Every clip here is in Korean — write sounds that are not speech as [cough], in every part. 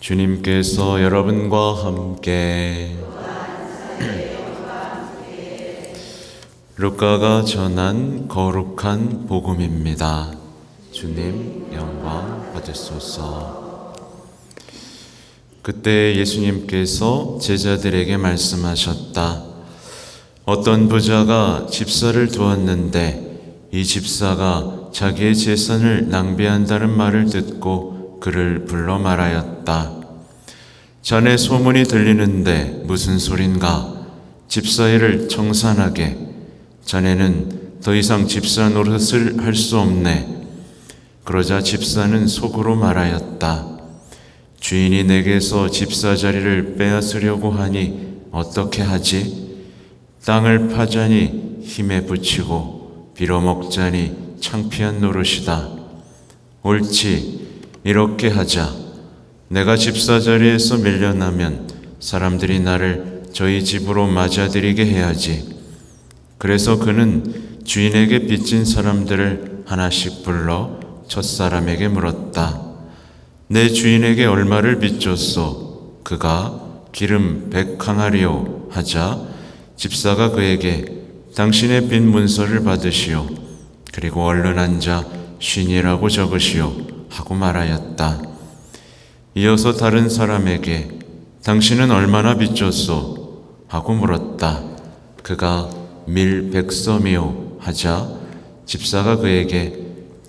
주님께서 여러분과 함께 루카가 전한 거룩한 복음입니다. 주님 영광 받으소서. 그때 예수님께서 제자들에게 말씀하셨다. 어떤 부자가 집사를 두었는데 이 집사가 자기의 재산을 낭비한다는 말을 듣고 그를 불러 말하였다. 자네 소문이 들리는데 무슨 소린가? 집사 일을 청산하게. 자네는 더 이상 집사 노릇을 할 수 없네. 그러자 집사는 속으로 말하였다. 주인이 내게서 집사 자리를 빼앗으려고 하니 어떻게 하지? 땅을 파자니 힘에 붙이고 빌어먹자니 창피한 노릇이다. 옳지. 이렇게 하자. 내가 집사 자리에서 밀려나면 사람들이 나를 저희 집으로 맞아들이게 해야지. 그래서 그는 주인에게 빚진 사람들을 하나씩 불러 첫사람에게 물었다. 내 주인에게 얼마를 빚줬소? 그가 기름 백 항아리요 하자 집사가 그에게 당신의 빚 문서를 받으시오. 그리고 얼른 앉아 쉰이라고 적으시오. 하고 말하였다. 이어서 다른 사람에게 당신은 얼마나 빚졌소? 하고 물었다. 그가 밀 백섬이요 하자 집사가 그에게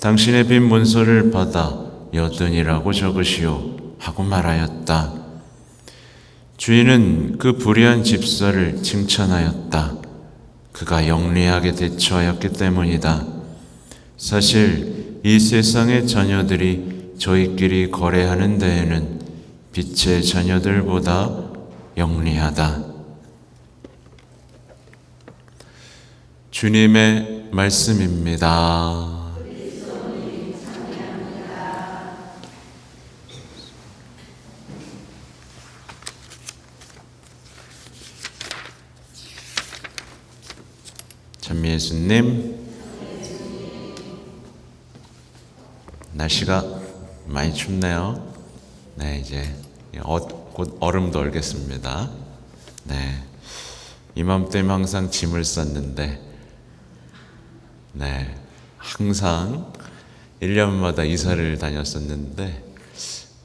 당신의 빚 문서를 받아 여든이라고 적으시오 하고 말하였다. 주인은 그 불의한 집사를 칭찬하였다. 그가 영리하게 대처하였기 때문이다. 사실 이 세상의 자녀들이 저희끼리 거래하는 데에는 빛의 자녀들보다 영리하다. 주님의 말씀입니다. 찬미 예수님, 날씨가 많이 춥네요. 네, 이제 어, 곧 얼음도 얼겠습니다. 네, 이맘때면 항상 짐을 쌌는데, 네, 항상 1년마다 이사를 다녔었는데,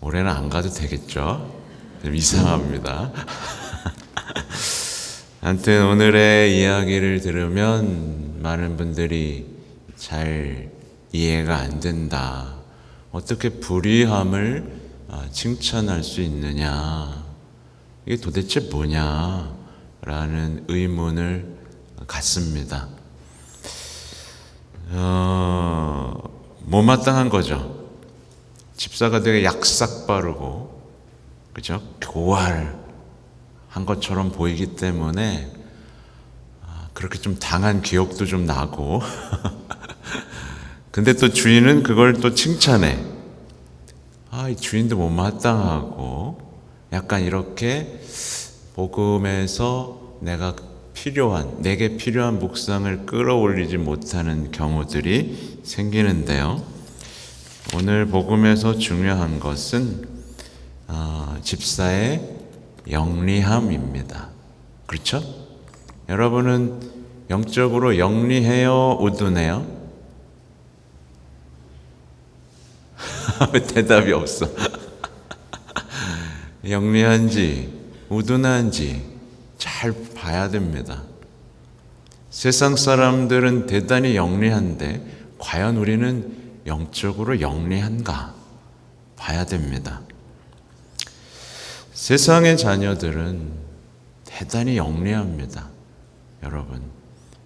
올해는 안 가도 되겠죠? 좀 이상합니다. [laughs] 아무튼 오늘의 이야기를 들으면 많은 분들이 잘 이해가 안 된다. 어떻게 불의함을 아, 칭찬할 수 있느냐? 이게 도대체 뭐냐? 라는 의문을 갖습니다. 어, 못마땅한 거죠. 집사가 되게 약삭 빠르고, 그죠? 교활, 한 것처럼 보이기 때문에 아, 그렇게 좀 당한 기억도 좀 나고 [laughs] 근데 또 주인은 그걸 또 칭찬해 아, 이 주인도 못마땅하고 약간 이렇게 복음에서 내가 필요한 내게 필요한 묵상을 끌어올리지 못하는 경우들이 생기는데요. 오늘 복음에서 중요한 것은 어, 집사의 영리함입니다. 그렇죠? 여러분은 영적으로 영리해요, 우둔해요? 대답이 없어? 영리한지, 우둔한지 잘 봐야 됩니다. 세상 사람들은 대단히 영리한데, 과연 우리는 영적으로 영리한가? 봐야 됩니다. 세상의 자녀들은 대단히 영리합니다. 여러분.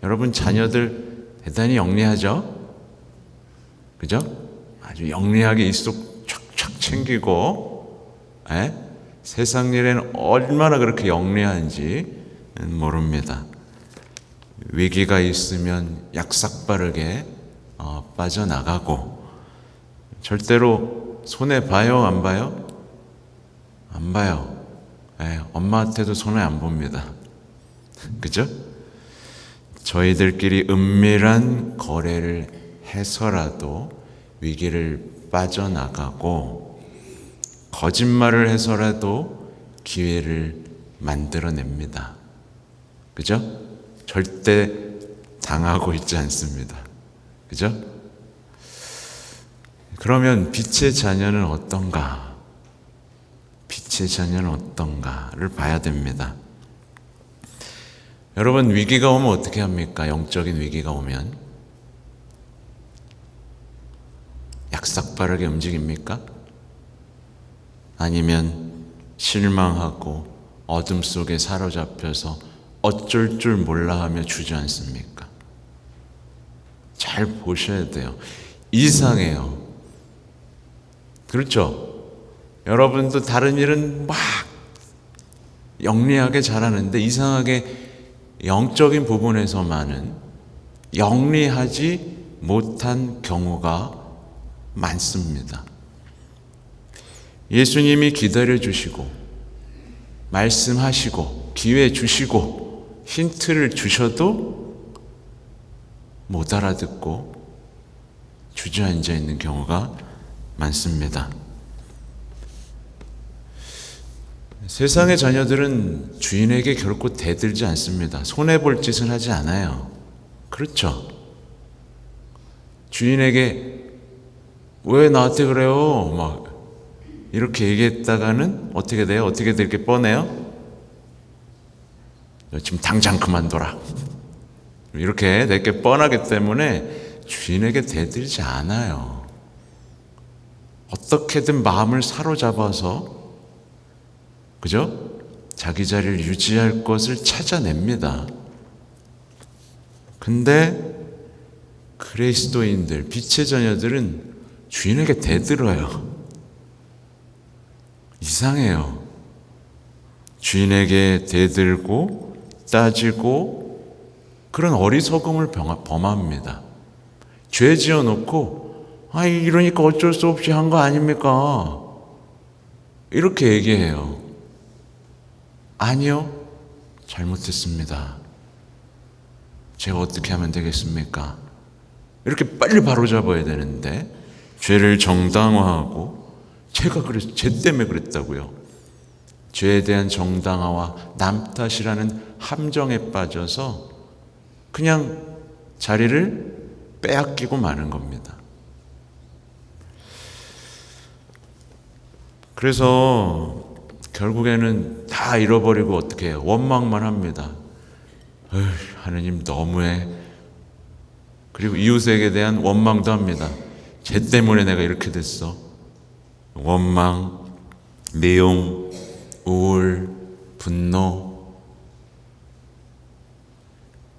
여러분 자녀들 대단히 영리하죠? 그죠? 아주 영리하게 입속 촥촥 챙기고, 에? 세상 일에는 얼마나 그렇게 영리한지 모릅니다. 위기가 있으면 약삭빠르게 어, 빠져나가고, 절대로 손해 봐요, 안 봐요? 안 봐요. 예, 엄마한테도 손에 안 봅니다. [laughs] 그죠? 저희들끼리 은밀한 거래를 해서라도 위기를 빠져나가고 거짓말을 해서라도 기회를 만들어냅니다. 그죠? 절대 당하고 있지 않습니다. 그죠? 그러면 빛의 자녀는 어떤가? 빛의 자녀는 어떤가를 봐야 됩니다. 여러분, 위기가 오면 어떻게 합니까? 영적인 위기가 오면. 약삭빠르게 움직입니까? 아니면 실망하고 어둠 속에 사로잡혀서 어쩔 줄 몰라 하며 주저앉습니까? 잘 보셔야 돼요. 이상해요. 그렇죠? 여러분도 다른 일은 막 영리하게 잘하는데 이상하게 영적인 부분에서만은 영리하지 못한 경우가 많습니다. 예수님이 기다려 주시고 말씀하시고 기회 주시고 힌트를 주셔도 못 알아듣고 주저앉아 있는 경우가 많습니다. 세상의 자녀들은 주인에게 결코 대들지 않습니다. 손해볼 짓은 하지 않아요. 그렇죠. 주인에게 왜 나한테 그래요? 막 이렇게 얘기했다가는 어떻게 돼요? 어떻게 될게 뻔해요? 지금 당장 그만둬라. 이렇게 내게 뻔하기 때문에 주인에게 대들지 않아요. 어떻게든 마음을 사로잡아서 그죠? 자기 자리를 유지할 것을 찾아냅니다. 근데 그리스도인들, 빛의 자녀들은 주인에게 대들어요. 이상해요. 주인에게 대들고 따지고 그런 어리석음을 범합니다. 죄 지어 놓고 아 이러니까 어쩔 수 없이 한 거 아닙니까? 이렇게 얘기해요. 아니요. 잘못했습니다. 제가 어떻게 하면 되겠습니까? 이렇게 빨리 바로잡아야 되는데 죄를 정당화하고 제가 그래서 죄 때문에 그랬다고요. 죄에 대한 정당화와 남 탓이라는 함정에 빠져서 그냥 자리를 빼앗기고 마는 겁니다. 그래서 결국에는 다 잃어버리고 어떻게 해요? 원망만 합니다. 하느님 너무해. 그리고 이웃에게 대한 원망도 합니다. 쟤 때문에 내가 이렇게 됐어. 원망, 미움, 우울, 분노.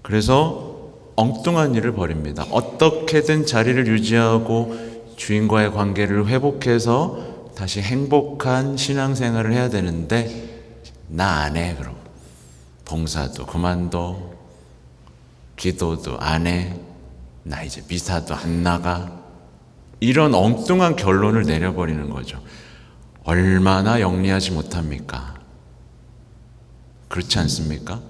그래서 엉뚱한 일을 벌입니다. 어떻게든 자리를 유지하고 주인과의 관계를 회복해서 다시 행복한 신앙생활을 해야 되는데 나 안 해 그럼 봉사도 그만둬 기도도 안 해 나 이제 미사도 안 나가 이런 엉뚱한 결론을 내려버리는 거죠. 얼마나 영리하지 못합니까? 그렇지 않습니까?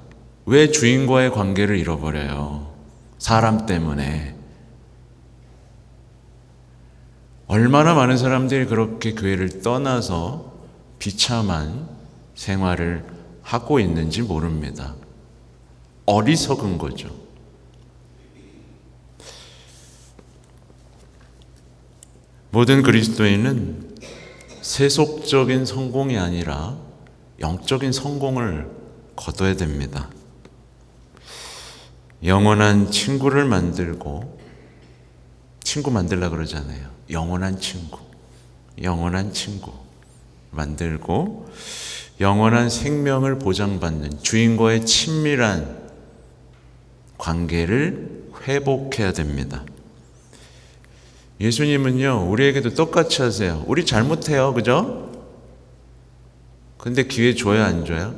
왜 주인과의 관계를 잃어버려요? 사람 때문에. 얼마나 많은 사람들이 그렇게 교회를 떠나서 비참한 생활을 하고 있는지 모릅니다. 어리석은 거죠. 모든 그리스도인은 세속적인 성공이 아니라 영적인 성공을 거둬야 됩니다. 영원한 친구를 만들고 친구 만들라 그러잖아요. 영원한 친구. 영원한 친구 만들고 영원한 생명을 보장받는 주인과의 친밀한 관계를 회복해야 됩니다. 예수님은요, 우리에게도 똑같이 하세요. 우리 잘못해요. 그죠? 근데 기회 줘야 안 줘요?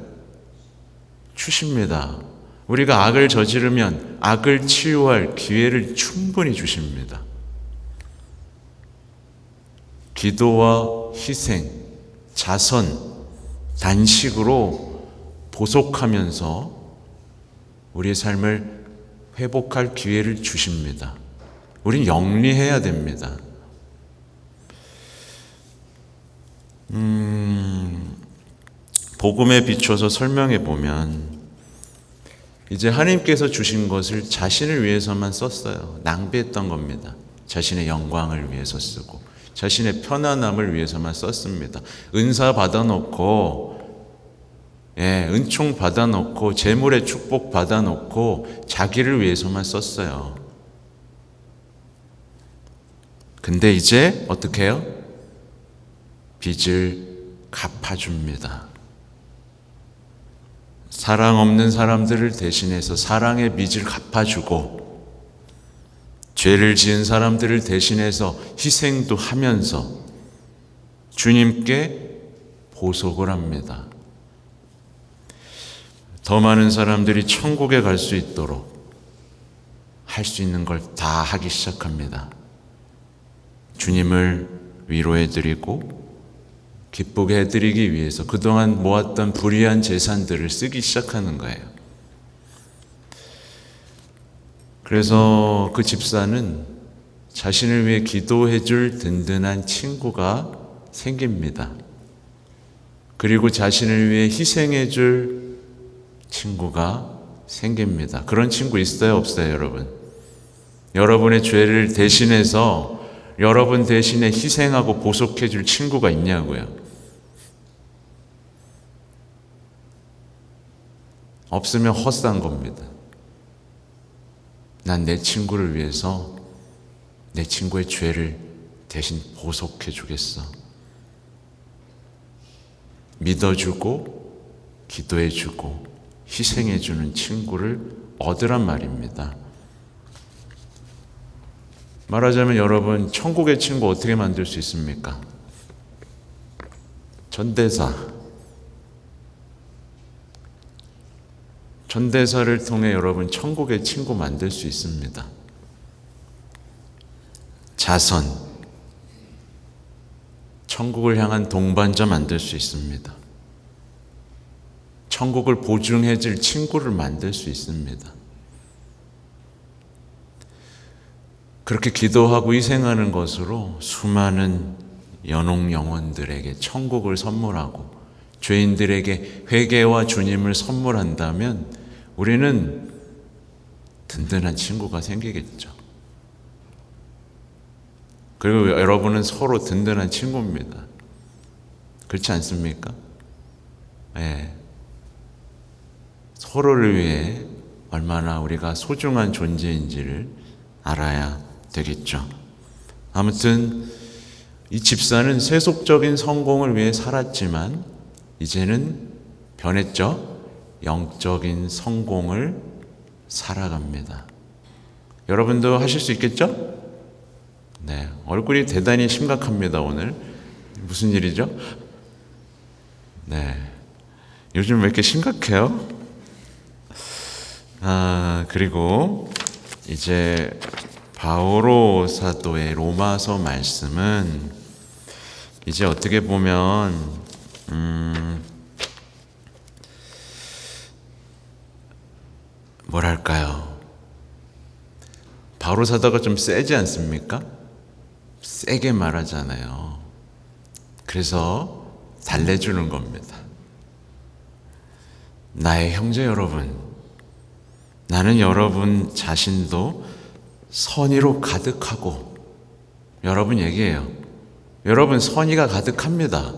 주십니다. 우리가 악을 저지르면 악을 치유할 기회를 충분히 주십니다. 기도와 희생, 자선, 단식으로 보속하면서 우리의 삶을 회복할 기회를 주십니다. 우린 영리해야 됩니다. 음, 복음에 비춰서 설명해 보면 이제 하나님께서 주신 것을 자신을 위해서만 썼어요. 낭비했던 겁니다. 자신의 영광을 위해서 쓰고 자신의 편안함을 위해서만 썼습니다. 은사 받아놓고 예, 은총 받아놓고 재물의 축복 받아놓고 자기를 위해서만 썼어요. 근데 이제 어떻게 해요? 빚을 갚아줍니다. 사랑 없는 사람들을 대신해서 사랑의 빚을 갚아주고 죄를 지은 사람들을 대신해서 희생도 하면서 주님께 보속을 합니다. 더 많은 사람들이 천국에 갈 수 있도록 할 수 있는 걸 다 하기 시작합니다. 주님을 위로해드리고 기쁘게 해드리기 위해서 그동안 모았던 불의한 재산들을 쓰기 시작하는 거예요. 그래서 그 집사는 자신을 위해 기도해 줄 든든한 친구가 생깁니다. 그리고 자신을 위해 희생해 줄 친구가 생깁니다. 그런 친구 있어요, 없어요, 여러분? 여러분의 죄를 대신해서 여러분 대신에 희생하고 보속해 줄 친구가 있냐고요? 없으면 헛산 겁니다. 난 내 친구를 위해서 내 친구의 죄를 대신 보속해 주겠어. 믿어주고, 기도해주고, 희생해주는 친구를 얻으란 말입니다. 말하자면 여러분, 천국의 친구 어떻게 만들 수 있습니까? 전대사. 전대사를 통해 여러분 천국의 친구 만들 수 있습니다. 자선. 천국을 향한 동반자 만들 수 있습니다. 천국을 보증해 줄 친구를 만들 수 있습니다. 그렇게 기도하고 희생하는 것으로 수많은 연옥 영혼들에게 천국을 선물하고 죄인들에게 회개와 주님을 선물한다면 우리는 든든한 친구가 생기겠죠. 그리고 여러분은 서로 든든한 친구입니다. 그렇지 않습니까? 예. 서로를 위해 얼마나 우리가 소중한 존재인지를 알아야 되겠죠. 아무튼 이 집사는 세속적인 성공을 위해 살았지만 이제는 변했죠. 영적인 성공을 살아갑니다. 여러분도 하실 수 있겠죠? 네, 얼굴이 대단히 심각합니다, 오늘. 무슨 일이죠? 네. 요즘 왜 이렇게 심각해요? 아, 그리고 이제 바오로 사도의 로마서 말씀은 이제 어떻게 보면 음 뭐랄까요? 바오로 사도가 좀 세지 않습니까? 세게 말하잖아요. 그래서 달래주는 겁니다. 나의 형제 여러분, 나는 여러분 자신도 선의로 가득하고 여러분 얘기해요. 여러분 선의가 가득합니다.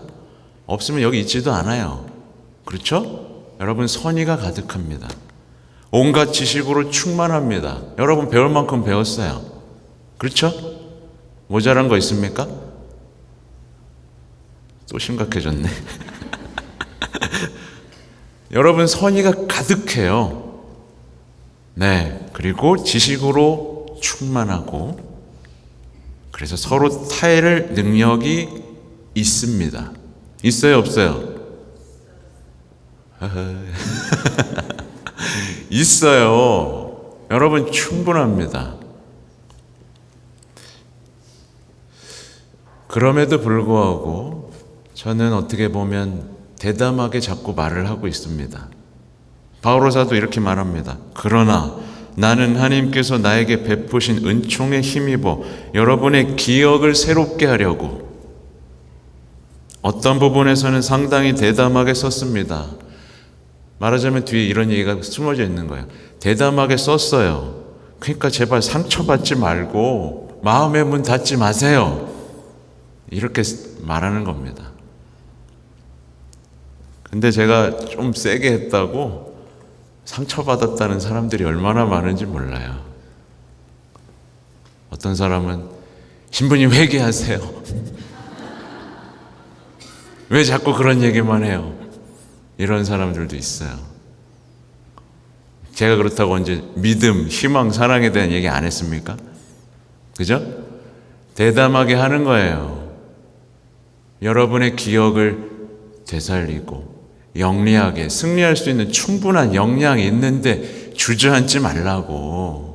없으면 여기 있지도 않아요. 그렇죠? 여러분 선의가 가득합니다. 온갖 지식으로 충만합니다. 여러분 배울 만큼 배웠어요. 그렇죠? 모자란 거 있습니까? 또 심각해졌네. [laughs] 여러분 선의가 가득해요. 네. 그리고 지식으로 충만하고 그래서 서로 타해를 능력이 있습니다. 있어요, 없어요? [laughs] 있어요. 여러분 충분합니다. 그럼에도 불구하고 저는 어떻게 보면 대담하게 자꾸 말을 하고 있습니다. 바오로사도 이렇게 말합니다. 그러나 나는 하나님께서 나에게 베푸신 은총에 힘입어 여러분의 기억을 새롭게 하려고 어떤 부분에서는 상당히 대담하게 썼습니다. 말하자면 뒤에 이런 얘기가 숨어져 있는 거예요. 대담하게 썼어요. 그러니까 제발 상처받지 말고 마음의 문 닫지 마세요. 이렇게 말하는 겁니다. 근데 제가 좀 세게 했다고 상처받았다는 사람들이 얼마나 많은지 몰라요. 어떤 사람은 신부님 회개하세요. [laughs] 왜 자꾸 그런 얘기만 해요? 이런 사람들도 있어요. 제가 그렇다고 언제 믿음, 희망, 사랑에 대한 얘기 안 했습니까? 그죠? 대담하게 하는 거예요. 여러분의 기억을 되살리고 영리하게 승리할 수 있는 충분한 역량이 있는데 주저앉지 말라고.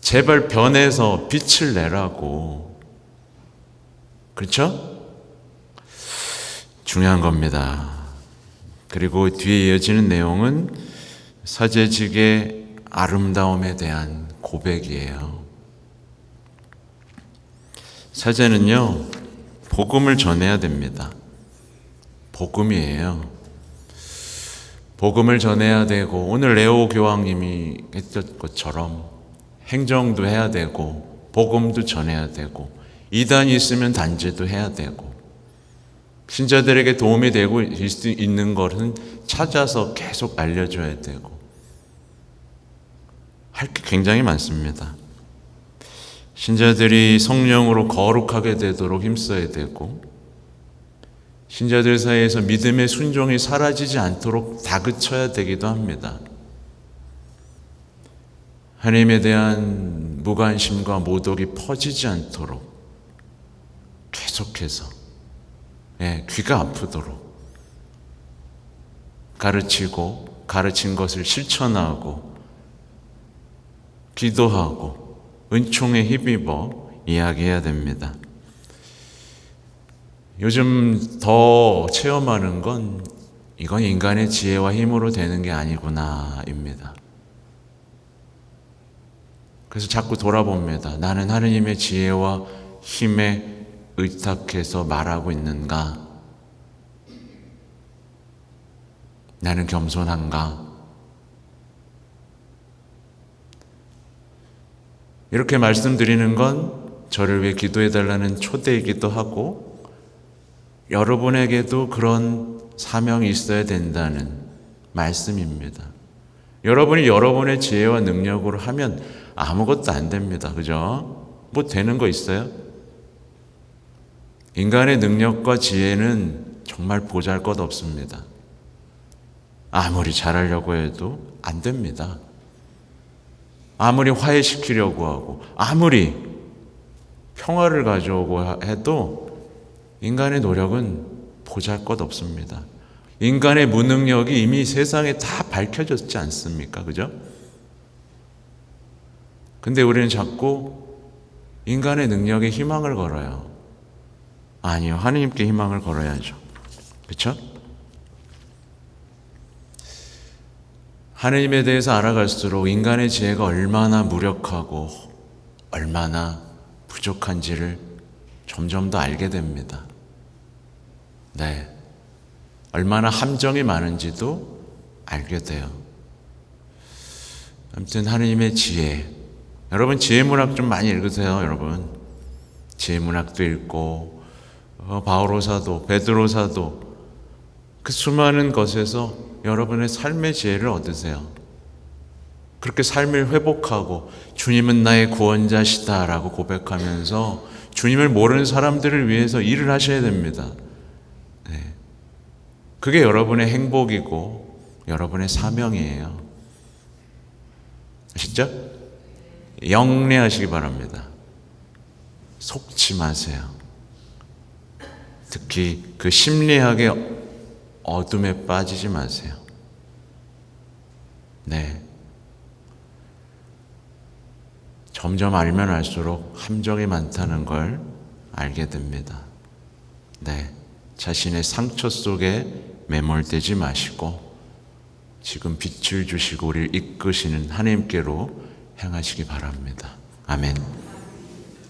제발 변해서 빛을 내라고. 그렇죠? 중요한 겁니다. 그리고 뒤에 이어지는 내용은 사제직의 아름다움에 대한 고백이에요. 사제는요, 복음을 전해야 됩니다. 복음이에요. 복음을 전해야 되고, 오늘 레오 교황님이 했던 것처럼 행정도 해야 되고, 복음도 전해야 되고, 이단이 있으면 단죄도 해야 되고, 신자들에게 도움이 되고 있는 것은 찾아서 계속 알려줘야 되고, 할 게 굉장히 많습니다. 신자들이 성령으로 거룩하게 되도록 힘써야 되고, 신자들 사이에서 믿음의 순종이 사라지지 않도록 다그쳐야 되기도 합니다. 하나님에 대한 무관심과 모독이 퍼지지 않도록 계속해서 예, 귀가 아프도록 가르치고 가르친 것을 실천하고 기도하고 은총에 힘입어 이야기해야 됩니다. 요즘 더 체험하는 건 이건 인간의 지혜와 힘으로 되는 게 아니구나입니다. 그래서 자꾸 돌아봅니다. 나는 하느님의 지혜와 힘에 의탁해서 말하고 있는가? 나는 겸손한가? 이렇게 말씀드리는 건 저를 위해 기도해 달라는 초대이기도 하고 여러분에게도 그런 사명이 있어야 된다는 말씀입니다. 여러분이 여러분의 지혜와 능력으로 하면 아무것도 안 됩니다. 그죠? 뭐 되는 거 있어요? 인간의 능력과 지혜는 정말 보잘 것 없습니다. 아무리 잘하려고 해도 안 됩니다. 아무리 화해시키려고 하고, 아무리 평화를 가져오고 해도 인간의 노력은 보잘 것 없습니다. 인간의 무능력이 이미 세상에 다 밝혀졌지 않습니까? 그죠? 근데 우리는 자꾸 인간의 능력에 희망을 걸어요. 아니요. 하느님께 희망을 걸어야죠. 그렇죠? 하느님에 대해서 알아갈수록 인간의 지혜가 얼마나 무력하고 얼마나 부족한지를 점점 더 알게 됩니다. 네. 얼마나 함정이 많은지도 알게 돼요. 아무튼 하느님의 지혜. 여러분 지혜 문학 좀 많이 읽으세요, 여러분. 지혜 문학도 읽고 어, 바오로사도 베드로사도 그 수많은 것에서 여러분의 삶의 지혜를 얻으세요. 그렇게 삶을 회복하고 주님은 나의 구원자시다라고 고백하면서 주님을 모르는 사람들을 위해서 일을 하셔야 됩니다. 네. 그게 여러분의 행복이고 여러분의 사명이에요. 아시죠? 영리하시기 바랍니다. 속지 마세요. 특히 그 심리학의 어둠에 빠지지 마세요. 네. 점점 알면 알수록 함정이 많다는 걸 알게 됩니다. 네. 자신의 상처 속에 매몰되지 마시고 지금 빛을 주시고 우리를 이끄시는 하나님께로 향하시기 바랍니다. 아멘.